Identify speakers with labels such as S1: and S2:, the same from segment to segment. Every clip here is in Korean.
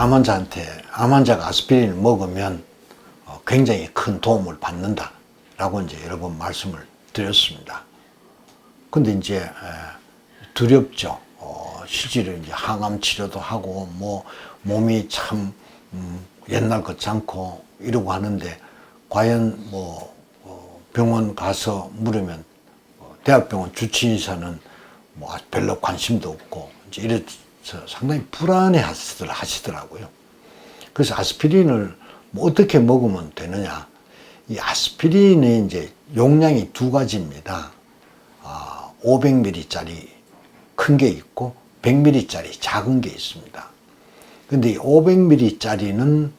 S1: 암 환자한테 암 환자가 아스피린을 먹으면 어, 굉장히 큰 도움을 받는다라고 이제 여러 번 말씀을 드렸습니다. 근데 이제 에, 두렵죠. 어, 실제로 이제 항암 치료도 하고 뭐 몸이 참 음, 옛날 같지 않고 이러고 하는데 과연 뭐 어, 병원 가서 물으면 어, 대학병원 주치의사는 뭐 별로 관심도 없고 이제 이래서 상당히 불안해 하시더라고요. 그래서 아스피린을 뭐 어떻게 먹으면 되느냐. 이 아스피린의 이제 용량이 두 가지입니다. 아, 500ml짜리 큰 게 있고 100ml짜리 작은 게 있습니다. 근데 이 500ml짜리는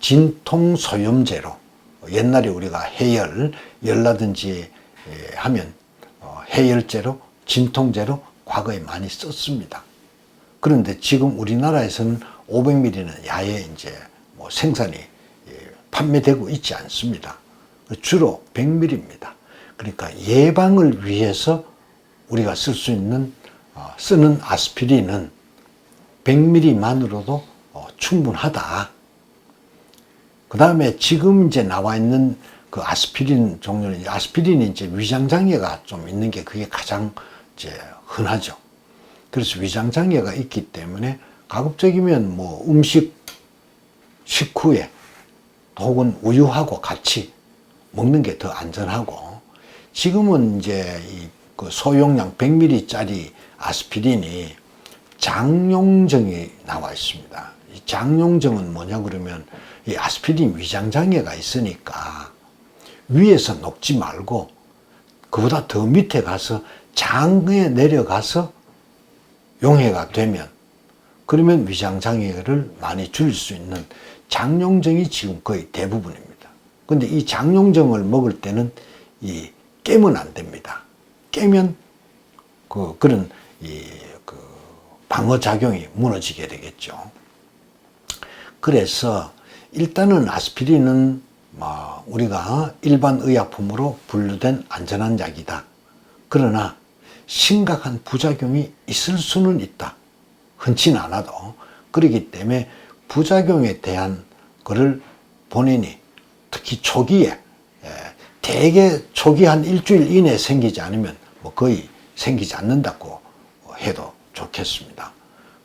S1: 진통 소염제로 옛날에 우리가 해열 열나든지 예, 하면 어, 해열제로 진통제로 과거에 많이 썼습니다. 그런데 지금 우리나라에서는 500ml는 야외 이제 뭐 생산이 예, 판매되고 있지 않습니다. 주로 100ml입니다. 그러니까 예방을 위해서 우리가 쓸 수 있는 어, 쓰는 아스피린은 100ml만으로도 어, 충분하다. 그 다음에 지금 이제 나와 있는 그 아스피린 종류는 아스피린이 이제 위장 장애가 좀 있는 게 그게 가장 이제 흔하죠. 그래서 위장 장애가 있기 때문에 가급적이면 뭐 음식 식후에 혹은 우유하고 같이 먹는 게 더 안전하고 지금은 이제 이그 소용량 100ml짜리 아스피린이 장용정이 나와 있습니다. 이 장용정은 뭐냐 그러면 이 아스피린 위장 장애가 있으니까 위에서 녹지 말고 그보다 더 밑에 가서 장에 내려가서 용해가 되면 그러면 위장 장애를 많이 줄일 수 있는 장용정이 지금 거의 대부분입니다. 근데 이 장용정을 먹을 때는 이 깨면 안 됩니다. 깨면 그 그런 이 그 방어 작용이 무너지게 되겠죠. 그래서 일단은 아스피린은 뭐 우리가 일반 의약품으로 분류된 안전한 약이다. 그러나 심각한 부작용이 있을 수는 있다. 흔치는 않아도 그렇기 때문에 부작용에 대한 거를 본인이 특히 초기에 예, 대개 초기 한 일주일 이내에 생기지 않으면 뭐 거의 생기지 않는다고 해도 좋겠습니다.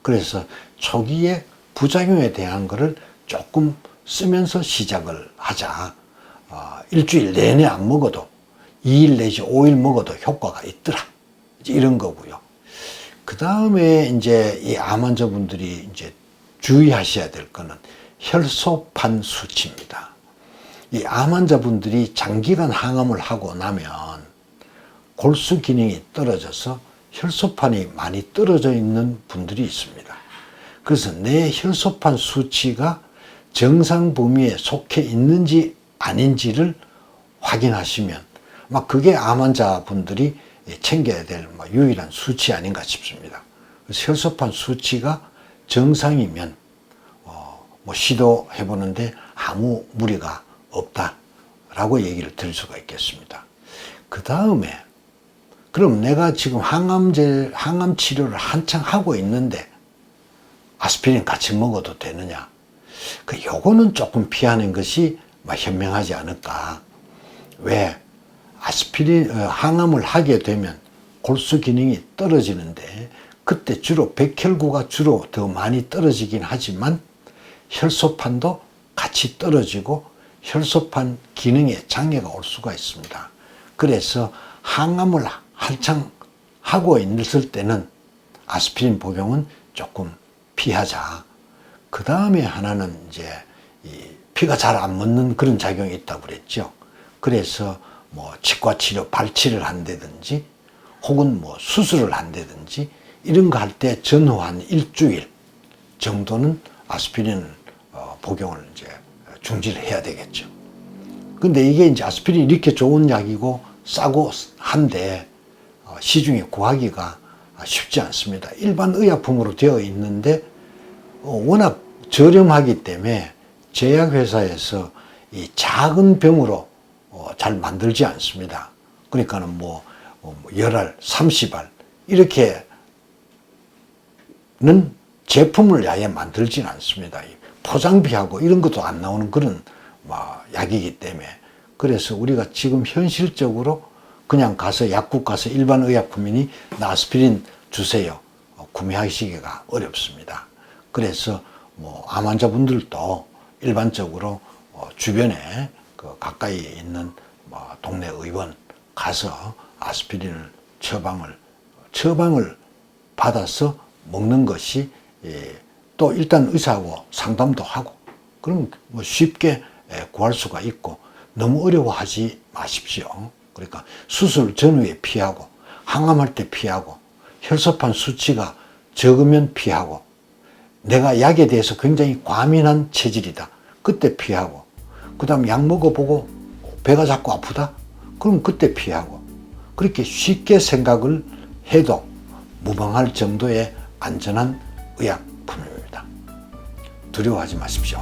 S1: 그래서 초기에 부작용에 대한 거를 조금 쓰면서 시작을 하자. 어, 일주일 내내 안 먹어도 2일 내지 5일 먹어도 효과가 있더라. 이런 거고요. 그 다음에 이제 이 암 환자분들이 이제 주의하셔야 될 거는 혈소판 수치입니다. 이 암 환자분들이 장기간 항암을 하고 나면 골수 기능이 떨어져서 혈소판이 많이 떨어져 있는 분들이 있습니다. 그래서 내 혈소판 수치가 정상 범위에 속해 있는지 아닌지를 확인하시면 막 그게 암 환자분들이 챙겨야 될뭐 유일한 수치 아닌가 싶습니다. 혈소판 수치가 정상이면 어, 뭐 시도해 보는데 아무 무리가 없다라고 얘기를 드릴 수가 있겠습니다. 그 다음에 그럼 내가 지금 항암제 항암 치료를 한창 하고 있는데 아스피린 같이 먹어도 되느냐? 그 요거는 조금 피하는 것이 뭐 현명하지 않을까? 왜? 아스피린 어, 항암을 하게 되면 골수 기능이 떨어지는데 그때 주로 백혈구가 주로 더 많이 떨어지긴 하지만 혈소판도 같이 떨어지고 혈소판 기능에 장애가 올 수가 있습니다. 그래서 항암을 한창 하고 있을 때는 아스피린 복용은 조금 피하자. 그 다음에 하나는 이제 피가 잘 안 묻는 그런 작용이 있다고 그랬죠. 그래서 뭐 치과 치료, 발치를 한다든지 혹은 뭐 수술을 한다든지 이런 거 할 때 전후 한 일주일 정도는 아스피린 어, 복용을 이제 중지를 해야 되겠죠. 근데 이게 이제 아스피린 이렇게 좋은 약이고 싸고 한데 어, 시중에 구하기가 쉽지 않습니다. 일반 의약품으로 되어 있는데 어, 워낙 저렴하기 때문에 제약회사에서 이 작은 병으로 어, 잘 만들지 않습니다. 그러니까는 뭐, 어, 뭐 열알, 30알 이렇게는 제품을 아예 만들진 않습니다. 이 포장비하고 이런 것도 안 나오는 그런 막 약이기 때문에 그래서 우리가 지금 현실적으로 그냥 가서 약국 가서 일반 의약품이니 나 아스피린 주세요. 어, 구매하시기가 어렵습니다. 그래서 뭐 암 환자분들도 일반적으로 어, 주변에 그 가까이에 있는 뭐 동네 의원 가서 아스피린을 처방을 처방을 받아서 먹는 것이 예, 또 일단 의사하고 상담도 하고 그럼 뭐 쉽게 예, 구할 수가 있고 너무 어려워하지 마십시오. 그러니까 수술 전후에 피하고 항암할 때 피하고 혈소판 수치가 적으면 피하고 내가 약에 대해서 굉장히 과민한 체질이다. 그때 피하고 그 다음 약 먹어보고 배가 자꾸 아프다? 그럼 그때 피하고 그렇게 쉽게 생각을 해도 무방할 정도의 안전한 의약품입니다. 두려워하지 마십시오.